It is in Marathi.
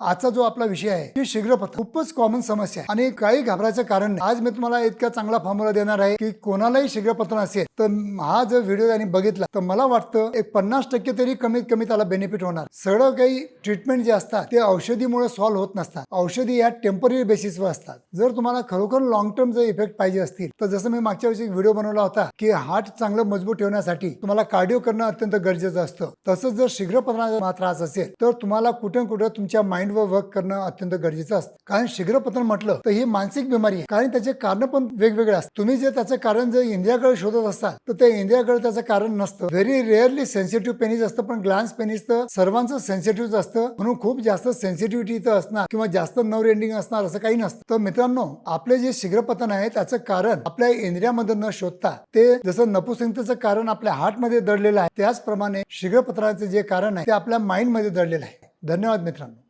आजचा जो आपला विषय आहे की शीघ्रपथ खूपच कॉमन समस्या आहे. आणि काही घाबरायचं कारण नाही. आज मी तुम्हाला इतका चांगला फॉर्म्युला देणार आहे की कोणालाही शीघ्रपत्र असेल तर हा जर व्हिडिओ त्यांनी बघितला तर मला वाटतं एक पन्नास टक्के तरी कमीत कमी त्याला बेनिफिट होणार. सगळं काही ट्रीटमेंट जे असतात ते औषधीमुळे सॉल्व्ह होत नसतात. औषधी या टेंपररी बेसिसवर असतात. जर तुम्हाला खरोखर लॉंग टर्म जर इफेक्ट पाहिजे असतील तर जसं मी मागच्या वर्षी व्हिडिओ बनवला होता की हार्ट चांगलं मजबूत ठेवण्यासाठी तुम्हाला कार्डिओ करणं अत्यंत गरजेचं असतं. तसंच जर शीघ्रपतनाचा त्रास असेल तर तुम्हाला कुठे कुठे तुमच्या माइंड माइंडवर वर्क करणं अत्यंत गरजेचं असतं. कारण शीघ्रपतन म्हटलं तर ही मानसिक बिमारी आहे. कारण त्याचे कारण पण वेगवेगळे असतात. तुम्ही जे त्याचं कारण जर इंद्रियाकडे शोधत असाल तर ते इंद्रियाकडे त्याचं कारण नसतं. व्हेरी रेअरली सेन्सिटिव्ह पेनिस असतं पण ग्लान्स पेनिस तर सर्वांचं सेन्सिटिव्ह असतं. म्हणून खूप जास्त सेन्सिटिव्हिटी इथं असणार किंवा जास्त नव एंडिंग असणार असं काही नसतं. तर मित्रांनो आपले जे शीघ्रपतन आहे त्याचं कारण आपल्या इंद्रियामध्ये न शोधता ते जसं नपुसंगतेचं कारण आपल्या हार्टमध्ये दडलेलं आहे त्याचप्रमाणे शीघ्रपत्राचं जे कारण आहे ते आपल्या माइंडमध्ये दडलेलं आहे. धन्यवाद मित्रांनो.